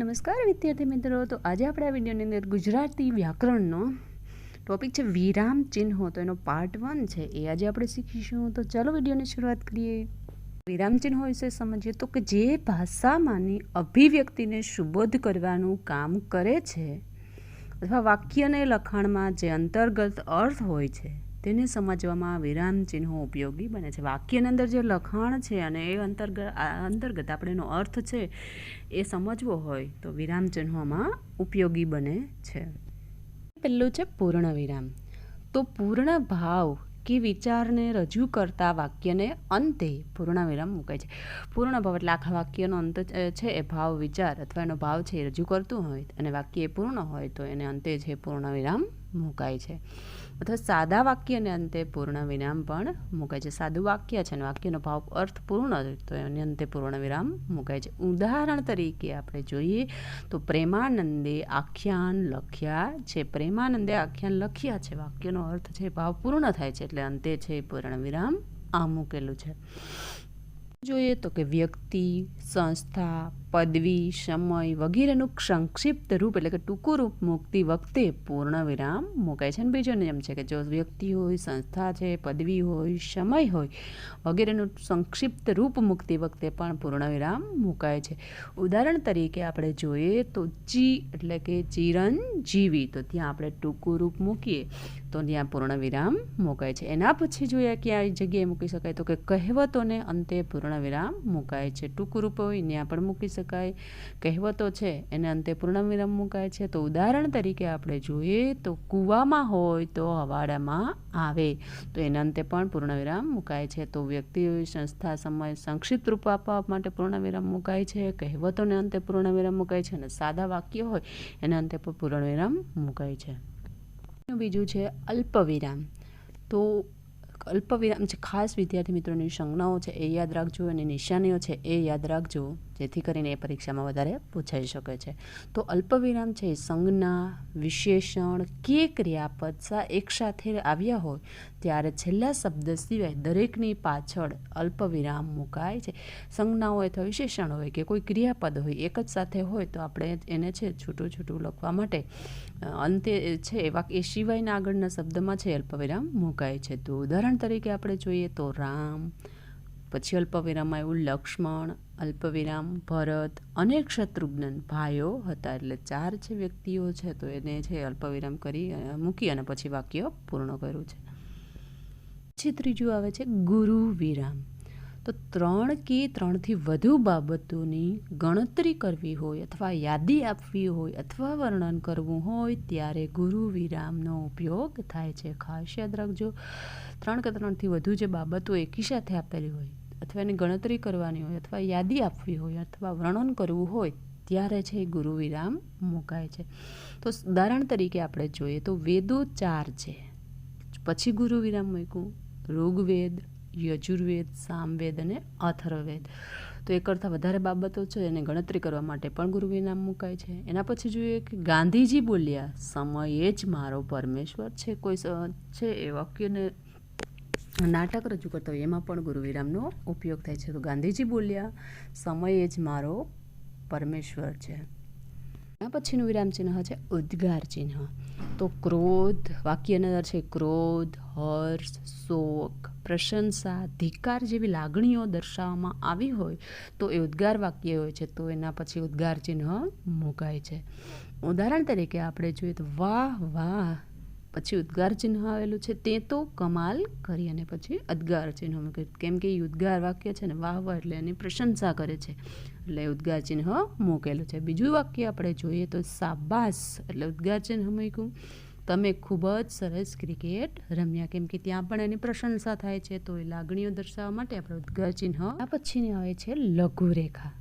નમસ્કાર વિદ્યાર્થી મિત્રો. તો આજે આપણે આ વિડીયોની અંદર ગુજરાતી વ્યાકરણનો ટોપિક છે વિરામ ચિહ્નો. તો એનો પાર્ટ વન છે. એ આજે આપણે શીખીશું. તો ચાલો વિડીયોની શરૂઆત કરીએ. વિરામ ચિહ્નો વિશે સમજીએ તો કે જે ભાષામાંની અભિવ્યક્તિને સુબોધ કરવાનું કામ કરે છે અથવા વાક્યને લખાણમાં જે અંતર્ગત અર્થ હોય છે તેને સમજવામાં વિરામ ચિહ્નો ઉપયોગી બને છે. વાક્યની અંદર જે લખાણ છે અને એ અંતર્ગત અંતર્ગત આપણે એનો અર્થ છે એ સમજવો હોય તો વિરામ ચિહ્નોમાં ઉપયોગી બને છે. પહેલું છે પૂર્ણ વિરામ. તો પૂર્ણ ભાવ કે વિચારને રજૂ કરતા વાક્યને અંતે પૂર્ણ વિરામ મુકાય છે. પૂર્ણ ભાવ એટલે આખા વાક્યનો અંત છે એ ભાવ વિચાર અથવા એનો ભાવ છે એ રજૂ કરતું હોય અને વાક્ય એ પૂર્ણ હોય તો એને અંતે છે પૂર્ણ વિરામ મુકાય છે. અથવા સાદા વાક્યને અંતે પૂર્ણ વિરામ પણ મુકાય છે. સાદું વાક્ય છે અને વાક્યનો ભાવ અર્થ પૂર્ણ હોય તો એની અંતે પૂર્ણ વિરામ મુકાય છે. ઉદાહરણ તરીકે આપણે જોઈએ તો પ્રેમાનંદે આખ્યાન લખ્યા છે. પ્રેમાનંદે આખ્યાન લખ્યા છે. વાક્યનો અર્થ છે, ભાવ પૂર્ણ થાય છે એટલે અંતે છે પૂર્ણ વિરામ આ મૂકેલું છે. જોઈએ તો કે વ્યક્તિ સંસ્થા, પદવી, સમય વગેરેનું સંક્ષિપ્ત રૂપ એટલે કે ટૂંકું રૂપ મૂકતી વખતે પૂર્ણ વિરામ મૂકાય છે. અને બીજો નિયમ છે કે જો વ્યક્તિ હોય, સંસ્થા છે, પદવી હોય, સમય હોય વગેરેનું સંક્ષિપ્ત રૂપ મૂકતી વખતે પણ પૂર્ણ વિરામ મૂકાય છે. ઉદાહરણ તરીકે આપણે જોઈએ તો ચી એટલે કે ચિરંજીવી, તો ત્યાં આપણે ટૂંકું રૂપ મૂકીએ તો ત્યાં પૂર્ણ વિરામ મૂકાય છે. એના પછી જોઈએ ક્યાં જગ્યાએ મૂકી શકાય? તો કે કહેવતોને અંતે પૂર્ણ વિરામ મૂકાય છે. ટૂંકું રૂપ હોય ત્યાં પણ મૂકી શકાય. કહેવતો છે, એને અંતે પૂર્ણ વિરામ મુકાય છે. તો ઉદાહરણ તરીકે આપણે જોઈએ તો કૂવામાં હોય તો હવાડામાં આવે. તો એના અંતે પણ પૂર્ણ વિરામ મુકાય છે. તો વ્યક્તિ સંસ્થા સમય સંક્ષિપ્ત રૂપ આપવા માટે પૂર્ણ વિરામ મુકાય છે. કહેવતોને અંતે પૂર્ણ વિરામ મુકાય છે અને સાદા વાક્ય હોય એના અંતે પણ પૂર્ણ વિરામ મુકાય છે. બીજું છે અલ્પવિરામ. તો અલ્પવિરામ છે ખાસ વિદ્યાર્થી મિત્રોની સંજ્ઞાઓ છે, એ યાદ રાખજો અને નિશાનીઓ છે, એ યાદ રાખજો. જેથી કરીને એ પરીક્ષામાં વધારે પૂછાઈ શકે છે. તો અલ્પવિરામ છે સંજ્ઞા, વિશેષણ કે ક્રિયાપદ સા એકસાથે આવ્યા હોય ત્યારે છેલ્લા શબ્દ સિવાય દરેકની પાછળ અલ્પવિરામ મુકાય છે. સંજ્ઞા હોય અથવા વિશેષણ હોય કે કોઈ ક્રિયાપદ હોય એક જ સાથે હોય તો આપણે એને છે છૂટું છૂટું લખવા માટે અંતે છે એવા એ સિવાયના આગળના શબ્દમાં છે અલ્પવિરામ મુકાય છે. તો ઉદાહરણ તરીકે આપણે જોઈએ તો રામ પછી અલ્પવિરામમાં આવ્યું લક્ષ્મણ, અલ્પવિરામ, ભરત અને શત્રુઘ્ન ભાઈઓ હતા. એટલે ચાર છે વ્યક્તિઓ છે, તો એને છે અલ્પવિરામ કરી મૂકી અને પછી વાક્ય પૂર્ણ કર્યું છે. પછી ત્રીજું આવે છે ગુરુ વિરામ તો ત્રણ કે ત્રણથી વધુ બાબતોની ગણતરી કરવી હોય અથવા યાદી આપવી હોય અથવા વર્ણન કરવું હોય, ત્યારે ગુરુ વિરામનો ઉપયોગ થાય છે. ખાસ યાદ રાખજો, ત્રણ કે ત્રણથી વધુ જે બાબતો એકી સાથે આપેલી હોય અથવા એની ગણતરી કરવાની હોય અથવા યાદી આપવી હોય અથવા વર્ણન કરવું હોય, ત્યારે છે ગુરુ વિરામ મુકાય છે. તો ઉદાહરણ તરીકે આપણે જોઈએ તો વેદો ચાર છે. પછી ગુરુ વિરામ મૂક્યું. ઋગ્વેદ, યજુર્વેદ, સામવેદ અને અથર્વવેદ. તો એક કરતાં વધારે બાબતો છે, એને ગણતરી કરવા માટે પણ ગુરુ વિરામ મુકાય છે. એના પછી જોઈએ કે ગાંધીજી બોલ્યા, સમયે જ મારો પરમેશ્વર છે. કોઈ છે એ વાક્યને નાટક રજૂ કરતા હોય, એમાં પણ ગુરુ વિરામનો ઉપયોગ થાય છે. તો ગાંધીજી બોલ્યા, સમયે જ મારો પરમેશ્વર છે. એના પછીનું વિરામ ચિહ્ન છે ઉદ્ગાર ચિહ્ન. તો ક્રોધ વાક્યની અંદર છે, ક્રોધ, હર્ષ, શોક, પ્રશંસા, ધિકાર જેવી લાગણીઓ દર્શાવવામાં આવી હોય, તો એ ઉદ્ગાર વાક્ય હોય છે, તો એના પછી ઉદ્ગાર ચિહ્ન મુકાય છે. ઉદાહરણ તરીકે આપણે જોઈએ તો, વાહ વાહ પછી ઉદ્ગાર ચિહ્ન આવેલું છે, તે તો કમાલ કરી અને પછી અદગાર ચિહ્ન કેમ કે ઉદ્ગાર વાક્ય છે ને, વાહ વાહ એટલે એની પ્રશંસા કરે છે. એટલે ઉદ્ગાર ચિહ્ન મૂકેલું છે. બીજું વાક્ય આપણે જોઈએ તો સાબાસ એટલે ઉદ્ગાર ચિહ્ન મૂક્યું. તમે ખૂબ જ સરસ ક્રિકેટ રમ્યા. કેમ કે ત્યાં પણ એની પ્રશંસા થાય છે. તો એ લાગણીઓ દર્શાવવા માટે આપણે ઉદ્ગાર ચિહ્ન આ પછીની આવે છે લઘુરેખા.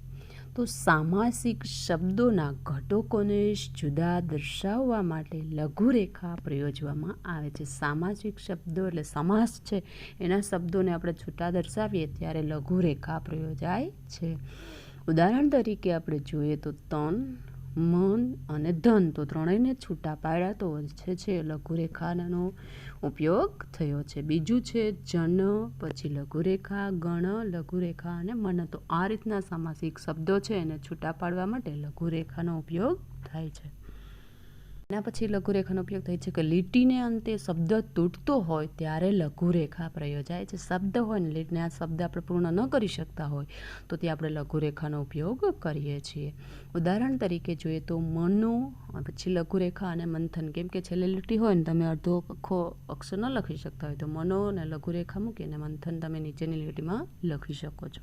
તો સામાસિક શબ્દોના ઘટકોને જુદા દર્શાવવા માટે લઘુરેખા પ્રયોજવામાં આવે છે. સામાસિક શબ્દો એટલે સમાસ છે, એના શબ્દોને આપણે છૂટા દર્શાવીએ ત્યારે લઘુરેખા પ્રયોજાય છે. ઉદાહરણ તરીકે આપણે જોઈએ તો તન મન અને ધન તો ત્રણેયને છૂટા પાડ્યા તો વચ્ચે છે લઘુરેખાનો ઉપયોગ થયો છે. બીજું છે જન, પછી લઘુરેખા, ગણ, લઘુરેખા અને મન. તો આ રીતના સામાસિક શબ્દો છે એને છૂટા પાડવા માટે લઘુરેખાનો ઉપયોગ થાય છે. એના પછી લઘુરેખાનો ઉપયોગ થાય છે કે લીટીને અંતે શબ્દ તૂટતો હોય ત્યારે લઘુરેખા પ્રયોજાય છે. શબ્દ હોય ને લીટને આ શબ્દ આપણે પૂર્ણ ન કરી શકતા હોય તો ત્યાં આપણે લઘુરેખાનો ઉપયોગ કરીએ છીએ. ઉદાહરણ તરીકે જોઈએ તો મનો પછી લઘુરેખા અને મંથન. કેમ કે છેલ્લે લીટી હોય ને તમે અડધો આખો અક્ષર ન લખી શકતા હોય તો મનો અને લઘુરેખા મૂકીને મંથન તમે નીચેની લીટીમાં લખી શકો છો.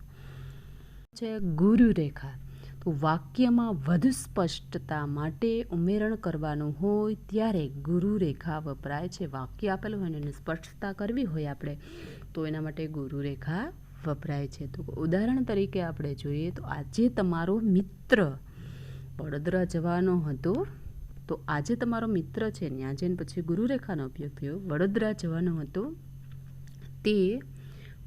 છે ગુરુરેખા. તો વાક્યમાં વધુ સ્પષ્ટતા માટે ઉમેરણ કરવાનું હોય ત્યારે ગુરુરેખા વપરાય છે. વાક્ય આપેલું હોય એની સ્પષ્ટતા કરવી હોય આપણે, તો એના માટે ગુરુરેખા વપરાય છે. તો ઉદાહરણ તરીકે આપણે જોઈએ તો આજે તમારો મિત્ર વડોદરા જવાનો હતો. તો આજે તમારો મિત્ર છે ત્યાં જઈને પછી ગુરુરેખાનો ઉપયોગ થયો. વડોદરા જવાનો હતો. તે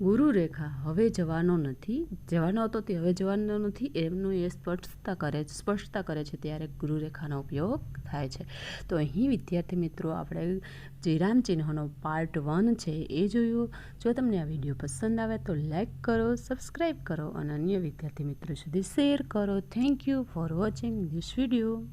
ગુરુરેખા હવે જવાનો નથી. જવાનો હતો તે હવે જવાનો નથી. એમનું એ સ્પષ્ટતા કરે સ્પષ્ટતા કરે છે ત્યારે ગુરુરેખાનો ઉપયોગ થાય છે. તો અહીં વિદ્યાર્થી મિત્રો, આપણે જે રામચિહ્નનો પાર્ટ વન છે એ જોયું. જો તમને આ વીડિયો પસંદ આવે તો લાઇક કરો સબસ્ક્રાઈબ કરો અને અન્ય વિદ્યાર્થી મિત્રો સુધી શેર કરો. Thank you for watching this video